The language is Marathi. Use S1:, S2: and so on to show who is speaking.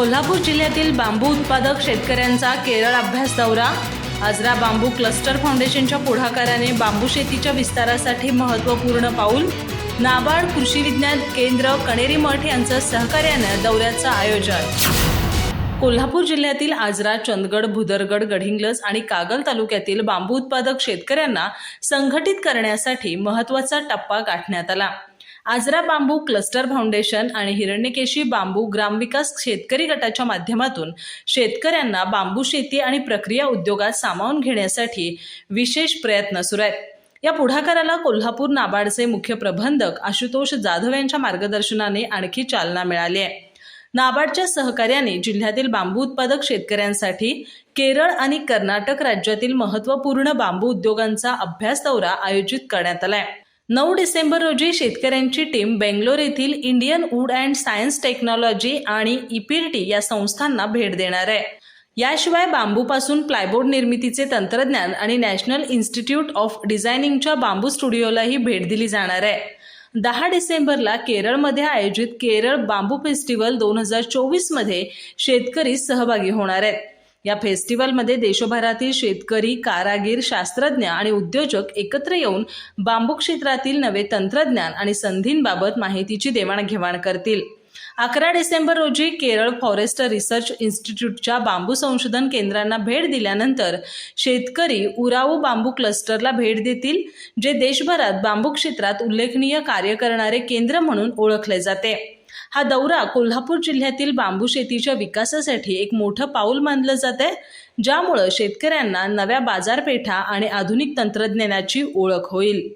S1: कोल्हापूर जिल्ह्यातील बांबू उत्पादक शेतकऱ्यांचा केरळ अभ्यास दौरा. आजरा बांबू क्लस्टर फाउंडेशनच्या पुढाकाराने बांबू शेतीच्या विस्तारासाठी महत्त्वपूर्ण पाऊल. नाबार्ड कृषी विज्ञान केंद्र कणेरी मठ यांचं सहकार्यानं दौऱ्याचं आयोजन. कोल्हापूर जिल्ह्यातील आजरा चंदगड भुदरगड गडिंग्लज आणि कागल तालुक्यातील बांबू उत्पादक शेतकऱ्यांना संघटित करण्यासाठी महत्त्वाचा टप्पा गाठण्यात आला. आजरा बांबू क्लस्टर फाउंडेशन आणि हिरण्यकेशी बांबू ग्रामविकास शेतकरी गटाच्या माध्यमातून शेतकऱ्यांना बांबू शेती आणि प्रक्रिया उद्योगात सामावून घेण्यासाठी विशेष प्रयत्न सुरू आहेत. या पुढाकाराला कोल्हापूर नाबार्डचे मुख्य प्रबंधक आशुतोष जाधव यांच्या मार्गदर्शनाने आणखी चालना मिळाली आहे. नाबार्डच्या सहकार्याने जिल्ह्यातील बांबू उत्पादक शेतकऱ्यांसाठी केरळ आणि कर्नाटक राज्यातील महत्त्वपूर्ण बांबू उद्योगांचा अभ्यास दौरा आयोजित करण्यात आलाय नऊ डिसेंबर रोजी शेतकऱ्यांची टीम बेंगलोर येथील Indian wood and science technology आणि इपिरिटी या संस्थांना भेट देणार आहे. याशिवाय बांबूपासून प्लायबोर्ड निर्मितीचे तंत्रज्ञान आणि नॅशनल इन्स्टिट्यूट ऑफ डिझायनिंगच्या बांबू स्टुडिओलाही भेट दिली जाणार आहे. दहा डिसेंबरला केरळमध्ये आयोजित केरळ बांबू फेस्टिवल दोन हजार चोवीसमध्ये शेतकरी सहभागी होणार आहेत. या फेस्टिवलमध्ये देशभरातील शेतकरी कारागीर शास्त्रज्ञ आणि उद्योजक एकत्र येऊन बांबू क्षेत्रातील नवे तंत्रज्ञान आणि संधींबाबत माहितीची देवाणघेवाण करतील. अकरा डिसेंबर रोजी केरळ फॉरेस्ट रिसर्च इन्स्टिट्यूटच्या बांबू संशोधन केंद्रांना भेट दिल्यानंतर शेतकरी उराऊ बांबू क्लस्टरला भेट देतील जे देशभरात बांबू क्षेत्रात उल्लेखनीय कार्य करणारे केंद्र म्हणून ओळखले जाते. हा दौरा कोल्हापूर जिल्ह्यातील बांबू शेतीच्या विकासासाठी एक मोठं पाऊल मानलं जात आहे ज्यामुळं शेतकऱ्यांना नव्या बाजारपेठा आणि आधुनिक तंत्रज्ञानाची ओळख होईल.